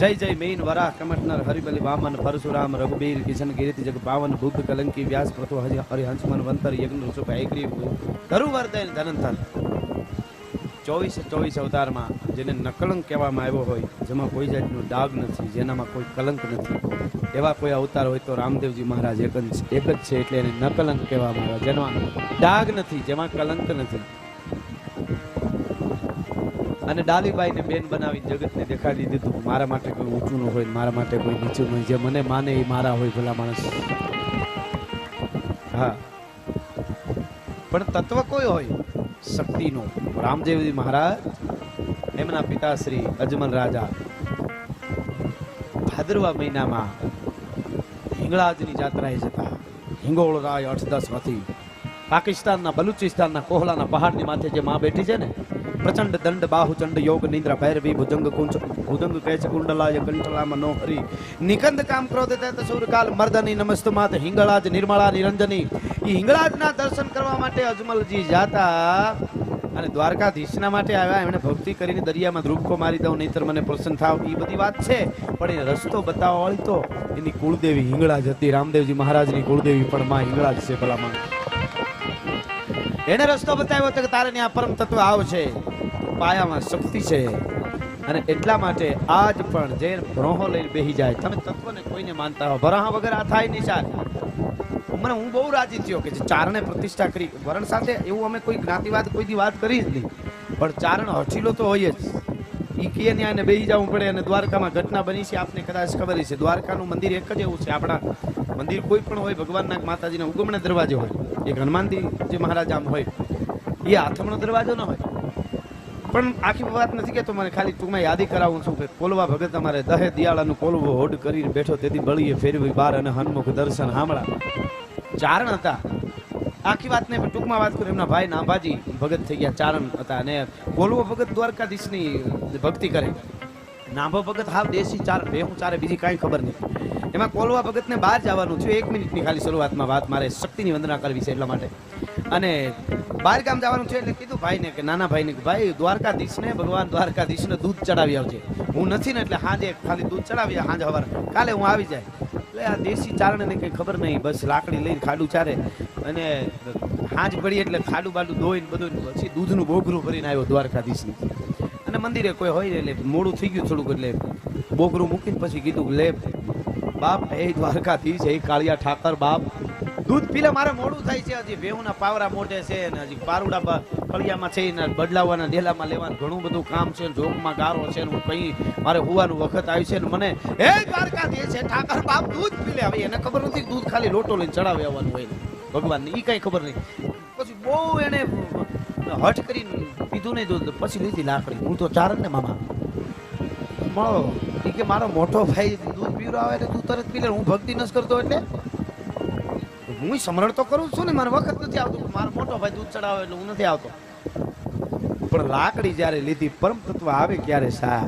જય જય મેન વરાહ કમટનર હરિબલી વામન, પરશુરામ, રઘુબીર, કિશન કીર્તિ જગ પાવન બુદ્ધ કલંકી, વ્યાસ પ્રથુ હરિ, હરિહંસમન, વંતર, યજ્ઞ ઋષભ હૈગ્રીવ ધરુવર્ધન, ધનંતર. ચોવીસ ચોવીસ અવતારમાં જેને નકલંક કહેવામાં આવ્યો હોય, જેમાં કોઈ જાતનો ડાગ નથી, જેનામાં કોઈ કલંક નથી. એવા કોઈ અવતાર હોય તો રામદેવજી મહારાજ એક જ એક જ છે એટલે એને નકલંક કહેવામાં આવે જેમાં ડાઘ નથી, જેમાં કલંક નથી. અને ડાલીબાઈને બેન બનાવી જગતને દેખાડી દીધું મારા માટે કોઈ ઊંચું ન હોય મારા માટે કોઈ નીચું નહીં. જે મને માને એ મારા હોય ભલા માણસ. હા. પણ તત્વ કોઈ હોય? શક્તિનો. રામદેવજી મહારાજ, એમના પિતાશ્રી અજમલ રાજા. ભાદરવા મહિનામાં હિંગળાજની જાત્રાએ જતા. હિંગોળ રાય અઠ દસ પાકિસ્તાનના, બલુચિસ્તાનના, કોહલાના પહાડની માથે જે માં બેઠી છે ને પ્રચંડ દંડ બાહુચંડ યોગ, નિદ્રા, ભૈરવી, ભુજંગ કુંચ ભુજંગ, કેચ, કુંડલાય કંઠલા મનોહરી નિકંદ, કામ, ક્રોધ તત સૂરકાલ, મર્દની, નમસ્ત, માત, હિંગળાજ, નિર્મળા, નિરંજની. ઈ હિંગળાજના દર્શન કરવા માટે અજમલજી જાતા અને દ્વારકાધીશના માટે આવ્યા. એમણે ભક્તિ કરીને દરિયામાં ધ્રુપકો મારી દઉં, નહીતર મને પ્રસન્ન થાવ. એ બધી વાત છે, પણ એ રસ્તો બતાવવા વાળી તો એની કુળદેવી હિંગળાજ હતી. રામદેવજી મહારાજની કુળદેવી પણ માં હિંગળાજ છે ભલામાં એને રસ્તો બતાવ્યો હતો કે તારે ત્યાં પરમ તત્વ આવશે પાયામાં શક્તિ છે. અને એટલા માટે આજ પણ જે ભ્રોહો લઈને બેહી જાય. તમે તત્વને કોઈને માનતા હો? ભરાહા વગર આ થાય નહીં સાર મને હું બહુ રાજી થયો કે ચારણે પ્રતિષ્ઠા કરી. વરણ સાથે એવું અમે કોઈ જ્ઞાતિવાદ, કોઈ દી વાત કરી જ નહીં. પણ ચારણ હઠીલો તો હોય જ. કીએ ન્યાય ને બેહી જવું પડે અને દ્વારકામાં ઘટના બની છે. આપને કદાચ ખબર છે દ્વારકાનું મંદિર એક જ એવું છે. આપણા મંદિર કોઈ પણ હોય, ભગવાનના માતાજીના ઉગમણે દરવાજો હોય એક હનુમાનજી મહારાજ આમ હોય, એ આથમણો દરવાજો ન હોય. પણ આખી વાત નથી કે તો મને, ખાલી ટૂંકમાં યાદી કરાવું છું કે કોલવા ભગત અમારે દહે દિયાળાનું કોલવો હોડ કરીને બેઠો, તેથી બળીએ ફેરવી બાર અને હનમુખ દર્શન હામળા. ચારણ હતા. આખી વાતને ટૂંકમાં વાત કરું, એમના ભાઈ નાભાજી ભગત થઈ ગયા, ચારણ હતા અને કોલવો ભગત દ્વારકાધીશની ભક્તિ કરે. નાભો ભગત હાવ દેશી ચાર, બે હું ચારે, બીજી કાંઈ ખબર નહીં. એમાં કોલવા ભગતને બહાર જવાનું છે એક મિનિટની ખાલી શરૂઆતમાં વાત મારે શક્તિની વંદના કરવી છે એટલા માટે. અને બહાર ગામ જવાનું છે એટલે કીધું ભાઈને કે નાના ભાઈને કે ભાઈ દ્વારકાધીશને ભગવાન દ્વારકાધીશને દૂધ ચડાવી આવજે. હું નથી ને એટલે હાજે ખાલી દૂધ ચડાવી સાંજ હવાર. કાલે હું આવી જાય. એટલે આ દેશી ચારણને કંઈ ખબર નહીં. બસ લાકડી લઈને ખાડું ચારે. અને હાંજ પડી એટલે ખાડું બાડું ધોઈને બધું પછી દૂધનું બોગરું ભરીને આવ્યો દ્વારકાધીશની. અને મંદિરે કોઈ હોય એટલે મોડું થઈ ગયું થોડુંક એટલે બોગરું મૂકીને પછી કીધું, લે બાપ એ દ્વારકાધીશ, એ કાળિયા ઠાકર બાપ. દૂધ પીલે, મારે મોડું થાય છે. હજી વેહુના પાવરા મોઢે છે ને હજી પારુડા ફળિયામાં છે ને બદલાવવાના ડેલામાં લેવાનું ઘણું બધું કામ છે ને જોગમાં ગારો છે ને હું કઈ મારે હોવાનું વખત આવ્યું છે ને મને હે દ્વારકાથી છે ઠાકર બાપ દૂધ પીલે. હવે એને ખબર નથી દૂધ ખાલી લોટો લઈને ચડાવે આવવાનું હોય ભગવાનને એ કઈ ખબર નહીં. પછી બહુ એને હઠ કરીને પીધું નહીં દૂધ, પછી લીધી લાકડી. હું તો ચારણ ને મામા મળો કે મારો મોટો ભાઈ દૂધ આવે એટલે તું તરત પી હું ભક્તિ નસ કરતો એટલે? હું સમરણ તો કરું છું ને, મારે વખત નથી આવતો મારો મોટો ભાઈ દૂધ ચડાવે એટલે હું નથી આવતો. પણ લાકડી જ્યારે લીધી, પરમ તત્વ આવે ક્યારે સા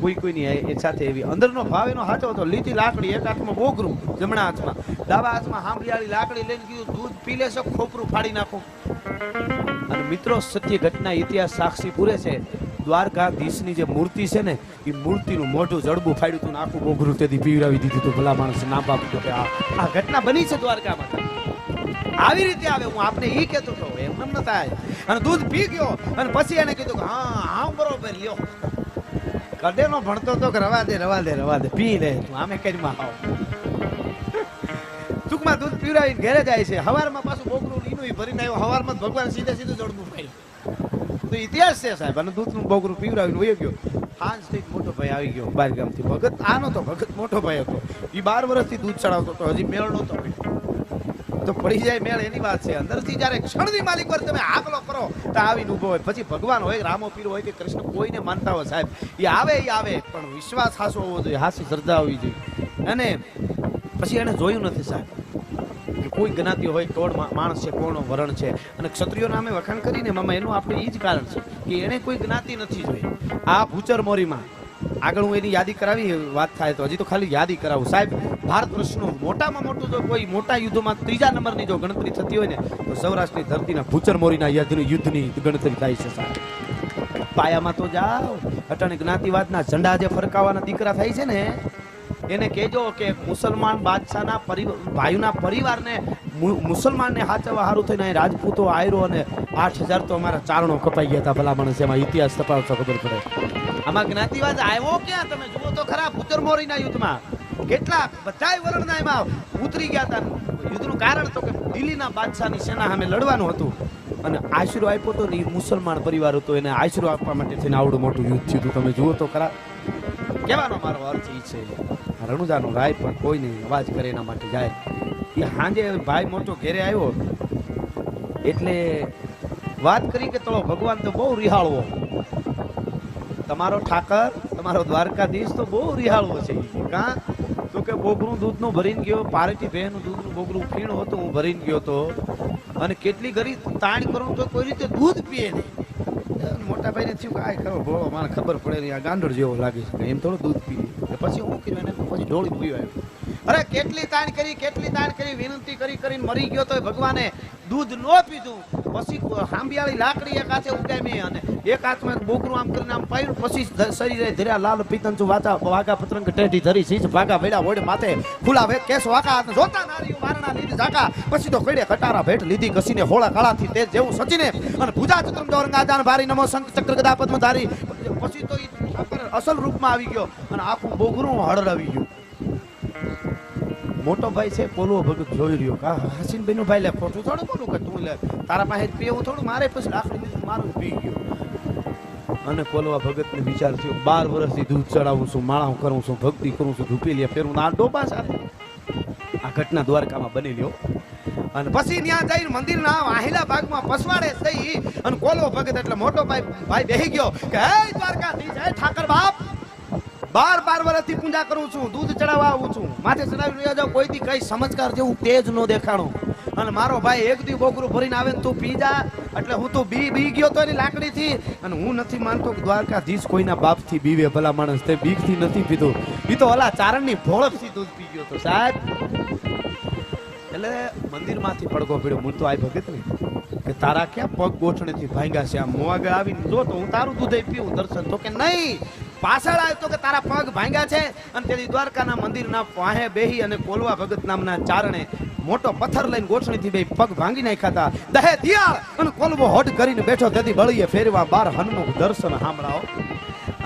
કોઈ કોઈની સાથે એવી અંદરનો ભાવ એનો સાચો હતો, લીધી લાકડી એક હાથમાં બોગરું જમણા હાથમાં. ડાબા હાથમાં હાંભળિયાળી લાકડી લઈને કીધું, દૂધ પી લેશો, ખોપરું ફાડી નાખું. અને મિત્રો, સત્ય ઘટના ઇતિહાસ સાક્ષી પૂરે છે. દ્વારકાધીશની જે મૂર્તિ છે ને, એ મૂર્તિનું મોઢું જડબું ફાડ્યું હતું ને આખું બોઘરું તેથી પીવડાવી દીધું હતું. ભલા માણસ ના બાપ કે આ ઘટના બની છે દ્વારકામાં. આવી રીતે આવે, હું આપને એ કહેતો હતો એમ એમ ન થાય. અને દૂધ પી ગયો, અને પછી એને કીધું કે, હા હા બરોબર, લ્યો. કડેનો ભણતો તો કે રવા દે રવા દે રવા દે, પી લે તું, આમે કરીમાં આવ. ટૂંકમાં દૂધ પીવડાવીને ઘરે જાય છે. હવારમાં પાછું બોકરું લીનું ભરીને આવ્યો. હવારમાં ભગવાન સીધે સીધું જડબું પાડ્યું તો ઇતિહાસ છે, સાહેબ. અને દૂધનું બોકરું પીવડાવીને વયો ગયો. હાંજ થઈ મોટો ભાઈ આવી ગયો બાર ગામથી ભગત આનો તો ભગત મોટો ભાઈ હતો. એ બાર વર્ષથી દૂધ ચડાવતો હતો, હજી મેળ નહોતો. તો પડી જાય મેળ એની વાત છે. અંદરથી જ્યારે ક્ષણની માલિક પર તમે આગલો કરો, તો આવીને ઊભો હોય. પછી ભગવાન હોય, રામો પીર હોય કે કૃષ્ણ, કોઈને માનતા હોય, સાહેબ. એ આવે એ આવે, પણ વિશ્વાસ હાસો હોવો જોઈએ, હાસી શ્રદ્ધા હોવી જોઈએ. અને પછી એને જોયું નથી, સાહેબ. કોઈ જ્ઞાતિ હોય કોણ માણસ છે, કોણ, વરણ છે. અને ક્ષત્રિયો નામે વખાણ કરીને મામા એનું આપણે એ જ કારણ છે કે એને કોઈ જ્ઞાતિ નથી જોઈ. આ ભૂચર મોરીમાં આગળ હું એની યાદી કરાવી વાત થાય તો હજી તો ખાલી યાદી કરાવું. સાહેબ, ભારત વર્ષનું મોટામાં મોટું જો કોઈ મોટા યુદ્ધમાં ત્રીજા નંબરની જો ગણતરી થતી હોય ને, તો સૌરાષ્ટ્રની ધરતીના ભૂચર મોરીના યુદ્ધની ગણતરી થાય છે, સાહેબ. પાયામાં તો જાઓ. અટાણે જ્ઞાતિવાદના ઝંડા જે ફરકાવાના દીકરા થાય છે ને એને કહેજો કે મુસલમાન બાદશાહના ભાઈઓના પરિવારને મુસલમાનને હાચવવા હારું થઈને અહીં રાજપૂતો આયરો અને આઠ હજાર તો અમારા ચારણો કપાઈ ગયા હતા ભલા માણસ એમાં ઇતિહાસ તપાસો ખબર પડે. આમાં જ્ઞાતિવાદ આવ્યો ક્યાં? તમે જુઓ તો ખરા ભૂતર મોરીના યુદ્ધમાં. કેટલા, બધાય વરણના એમાં ઉતરી ગયા હતા. યુદ્ધનું કારણ તો કે દિલ્હીના બાદશાહની સેના સામે લડવાનું હતું. અને આશરો આપ્યો હતો ને એ મુસલમાન પરિવાર હતો, એને આશરો આપવા માટે થઈને આવડું મોટું યુદ્ધ થયું તમે જુઓ તો ખરા. કહેવાનો મારો અર્થ એ છે. રણુજાનો રાય પણ કોઈ નહીં અવાજ કરે એના માટે જાય. એ હાંજે ભાઈ મોટો ઘેરે આવ્યો. એટલે વાત કરી કે તળો ભગવાન તો બહુ રિહાળવો. તમારો ઠાકર, તમારો દ્વારકાધીશ તો બહુ રિહાળવો છે. કાં? તો કે બોગરું દૂધનું ભરીને ગયો પાર્વતી બહેનનું દૂધનું બોગરું ફીણ હતું, હું ભરીને ગયો તો. અને કેટલી ઘરી તાણ કરું તો કોઈ રીતે દૂધ પીએ નહીં. મોટા ભાઈને થયું કે આ ખબર ભોળો મને ખબર પડે નહીં, આ ગાંડળ જેવો લાગે છે. એમ થોડું દૂધ પીએ. પછી હું કર્યું એને? પછી ઢોળી પીયો એમ અરે કેટલી તાણ કરી, કેટલી તાણ કરી, વિનંતી કરી, કરીને મરી ગયો તો ભગવાને દૂધ ન પીધું. પછી હાંબિયાળી લાકડી એક હાથે ઉગામી અને એક હાથમાં બોકરું આમ કરીને આમ પાયું પછી શરીરે ધર્યા લાલ પિતંચુ વાચા વાઘા પતરંગ ટેઢી ધરી સીજ ભાગા ભેડા વોડે માથે ખુલા વેત કેસ વાકા જોતા નારી વારણા લીધી ઝાકા પછી તો કડે કટારા ભેટ લીધી, ઘસીને હોળા કાળાથી તેજ જેવું સચીને, અને ભૂજા ચતુર્મ દોરંગાદાન ભારી નમો શંખ ચક્ર ગદા પદ્મ ધારી, પછી તો એ અસલ રૂપમાં આવી ગયો, અને આખું બોગરું હળરાવી ગયું. મોટો ભાઈ છે પોલો ભગત જોઈ રહ્યો કા હસીન બેનું ભાઈ લે ખોટું થોડું બોલું કે તું લે? તારા પાસે પીવું થોડું, મારે પછી આખરી મારું પી ગયો. અને કોલવા ભગતને વિચાર થયો, બાર વર્ષથી દૂધ ચડાવું છું, માળા કરું છું, ભક્તિ કરું છું, ધૂપી લે, ફેરું, ના ડોબા સાથે. આ ઘટના દ્વારકામાં બની લ્યો અને પછી ત્યાં જઈને મંદિરના વાહિલા ભાગમાં પસવાડે થઈ, અને કોલવો ભગત એટલે મોટો ભાઈ ભાઈ બેહી ગયો કે, હે દ્વારકાધીશ બાર બાર વર્ષથી પૂજા કરું છું, દૂધ ચડાવવા આવું છું. માથે ચડાવી રહ્યા જાવ કોઈ દી કઈ સમજકાર જેવું તેજ નો દેખાણું. અને મારો ભાઈ એક દી બોકરું ભરીને આવે ને તું પી જા. એટલે હું તો બી બી ગયો તો એની લાકડીથી. અને હું નથી માનતો કે દ્વારકાધીશ કોઈના બાપથી બીવે, ભલા માણસ તે બીકથી નથી પીધું. એ તો ઓલા ચારણની ભોળકથી દૂધ પી ગયો તો સાહેબ. એટલે મંદિરમાંથી પડઘો પીડ્યો. હું તો આ ભગત ને કે તારા ક્યાં પગ ગોઠણેથી ભાંગ્યા છે? આમ મોં આગળ આવીને જો તો હું તારું દૂધ પીવું. દર્શન તો કે નહીં. પાછળ આવ્યો કે તારા પગ ભાંગ્યા છે? અને તેથી દ્વારકાના મંદિરના પાહે બેહી અને કોલવા ભગત નામના ચારણે મોટો પથ્થર લઈને ગોઠણીથી બે પગ ભાંગી નાખ્યા હતા. દહે દિયાળ અને કોલવો હોડ કરીને બેઠો. તેથી બળીએ ફેરવા બાર હનુમુખ દર્શન સાંભળાવો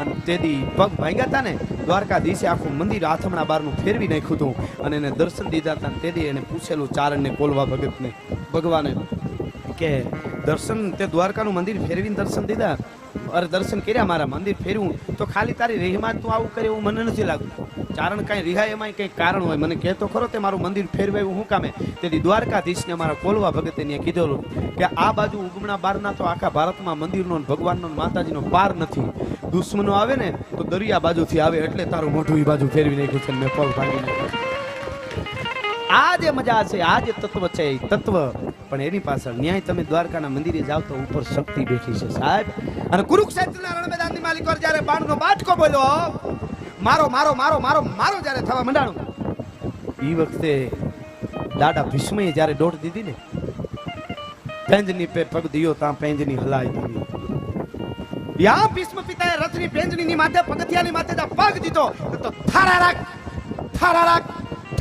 અને તેથી પગ ભાંગ્યા હતા ને, દ્વારકાધીશે આખું મંદિર આથમણા બારનું ફેરવી નાખ્યું હતું. અને એને દર્શન દીધા હતા તેથી એને પૂછેલું ચારણને કોલવા ભગતને, ભગવાને કે દર્શન તે દ્વારકાનું મંદિર ફેરવીને દર્શન દીધા? અરે દર્શન કર્યા મારા મંદિર ફેરવું, તો ખાલી તારી રીહમાં તું આવું કરે એવું મને નથી લાગતું. ચારણ કાંઈ રિહાય એમાં કંઈ કારણ હોય, મને કહેતો ખરો તે મારું મંદિર ફેરવાયું હું કામે? તેથી દ્વારકાધીશને મારા કોલવા ત્યાં કીધેલું કે આ બાજુ ઉગમણા બારના તો આખા ભારતમાં મંદિરનો ભગવાનનો માતાજીનો પાર નથી. દુશ્મનો આવે ને, તો દરિયા બાજુથી આવે એટલે તારું મોઢું એ બાજુ ફેરવી નાખ્યું છે મેં પગ ભાંગી નાખ્યું. આ જે મજા છે, આ જે તત્વ છે એ તત્વ પણ એની પાછળ ન્યાય તમે દ્વારકાના મંદિરે જાવ તો ઉપર શક્તિ બેઠી છે સાહેબ. અને કુરુક્ષેત્રના રણમેદાનની માલિક જ્યારે બાણનો બાટકો બોલ્યો, મારો મારો મારો મારો મારો જ્યારે થવા મંડાણું. એ વખતે દાદા ભીષ્મએ જ્યારે દોટ દીધી ને, પેંજની પે પગ દિયો તા પેંજની હલાઈ દીધી. યા ભીષ્મ પિતાએ રથની પેંજની માથે પગથિયાની માથે પગ દીધો. તો થારા રાખ થારા રાખ.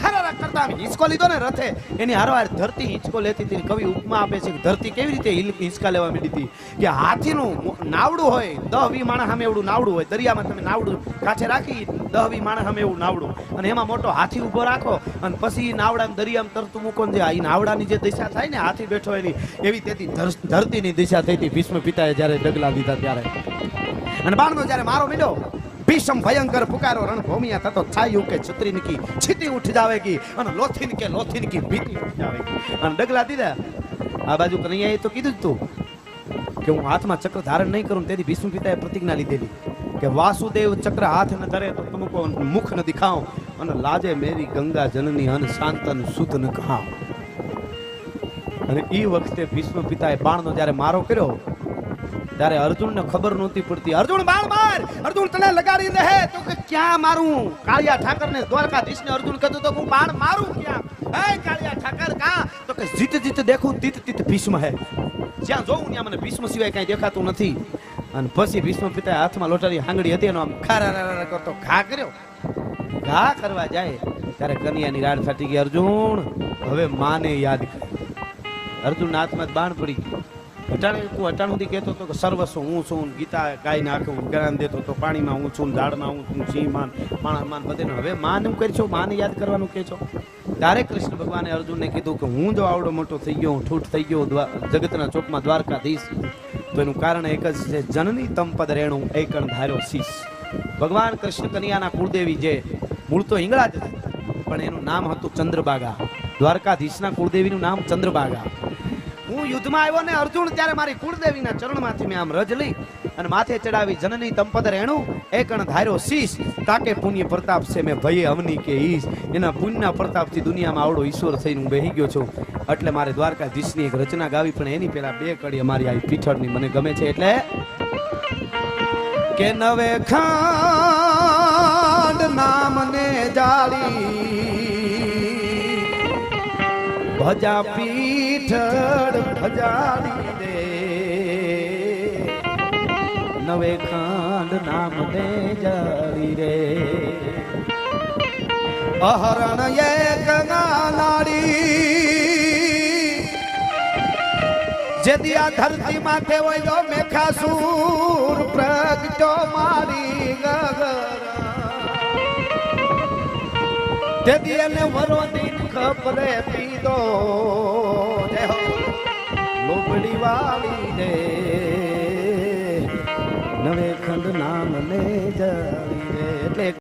થારા રાખ કરતા હિંચકો લીધો ને રથે. એની હારવાર ધરતી હિંચકો લેતી હતી કવિ ઉપમા આપે છે ધરતી કેવી રીતે હિંચકા લેવા માંડી હતી? કે હાથીનું નાવડું હોય, દહ વી માણસ સામે એવડું નાવડું હોય, દરિયામાં તમે નાવડું કાંઠે રાખી દહ વી માણસ સામે એવું નાવડું. અને એમાં મોટો હાથી ઊભો રાખો અને પછી નાવડાને દરિયામાં તરતું મૂકો ને ઈ નાવડાની જે દિશા થાય ને, હાથી બેઠો એની એવી તેથી ધરતીની દિશા થઈ હતી. ભીષ્મ પિતાએ જ્યારે ડગલા દીધા ત્યારે. અને બાણનો જ્યારે મારો મીડો ભીષમ ભયંકર પુકારો રણભૂમિયા થતો છાયું કે છત્રી કી છીતી ઉઠ જાવે કી અને લોથીન કે લોથીન કી ભીતી ઉઠ જાવેગી. અને ડગલા દીધા. આ બાજુ કનૈયાએ તો કીધું તું કે હું હાથમાં ચક્ર ધારણ નહીં કરું તેથી ભીષ્મ પિતાએ પ્રતિજ્ઞા લીધેલી કે વાસુદેવ ચક્ર હાથ ન ધરે તો તમકો મુખ ન દેખાઓ અને લાજે મેરી ગંગા જનની અન શાંતન સુત ન ખાઓ અને એ વખતે ભીષ્મ પિતાએ બાણનો જ્યારે મારો કર્યો ત્યારે અર્જુનને ખબર નહોતી પડતી. અર્જુન બાણ માર! અર્જુન તને લગાડી રહે તો કે ક્યાં મારું? કાળિયા ઠાકરને દ્વારકાધીશને અર્જુન કહેતો તો હું બાણ મારું ક્યાં? હે કાળિયા ઠાકર, કા? તો કે જીત જીત દેખું, તીત તીત ભીષ્મ હે. જ્યાં જોઉં ત્યાં મને ભીષ્મ સિવાય કાંઈ દેખાતું નથી. અને પછી ભીષ્મ પિતાએ હાથમાં લોટારી હાંગડી હતી એનો આમ ખારા કરતો ઘા કર્યો. ઘા કરવા જાય ત્યારે કન્યાની રાડ ફાટી ગઈ. અર્જુન, હવે માને યાદ કર. અર્જુનના હાથમાં બાણ પડી ગયું. અટાણે હું અટાણ કહેતો હતો કે સર્વસ્વ હું છું ગીતા ગાઈને નાખું જ્ઞાન દેતો હતો પાણીમાં હું છું ઝાડમાં હું છું સિંહ માન માણા માન બધે હવે માન એમ કરી છો, માને યાદ કરવાનું કહે છો? ત્યારે કૃષ્ણ ભગવાને અર્જુનને કીધું કે હું જો આવડો મોટો થઈ ગયો, હું ઠૂઠ થઈ ગયો જગતના ચોકમાં દ્વારકાધીશ. તો એનું કારણ એક જ છે, જનની તમપદ રેણું, એકણ ધાર્યો શીશ. ભગવાન કૃષ્ણ કન્યાના કુળદેવી જે મૂળ તો હિંગળા જ છે પણ એનું નામ હતું ચંદ્રબાગા દ્વારકાધીશના કુળદેવીનું નામ ચંદ્રબાગા હું યુદ્ધમાં આવ્યો ને અર્જુન ત્યારે મારી કુળદેવીના ચરણમાંથી મેં આમ રજ લઈ અને માથે ચડાવી જનની તંપદ રેણું એકણ ધાર્યો શીશ તાકે પુણ્ય પ્રતાપ છે મેં ભયે અવની કે ઈશ. એના પુણ્યના પ્રતાપથી દુનિયામાં આવડો ઈશ્વર થઈને હું બેહી ગયો છું. એટલે મારે દ્વારકાધીશની એક રચના ગાવી, પણ એની પહેલા બે કડી અમારી આવી પીઠળની મને ગમે છે એટલે કે નવે ખાંડ નામને જાળી ભજા પીઠળ ભજાડી દે. નવે ખાંડ નામ દે જાળી રે. અહરણ એક નાડી. જેદી આ ધરતી માથે હોય તો મેઘાસુર પ્રગટો મારી ગગરા તેથી એને વરો દિન ખપરે પીધો. લોબડી વાળી દે. નવે ખંડ નામ ને જળી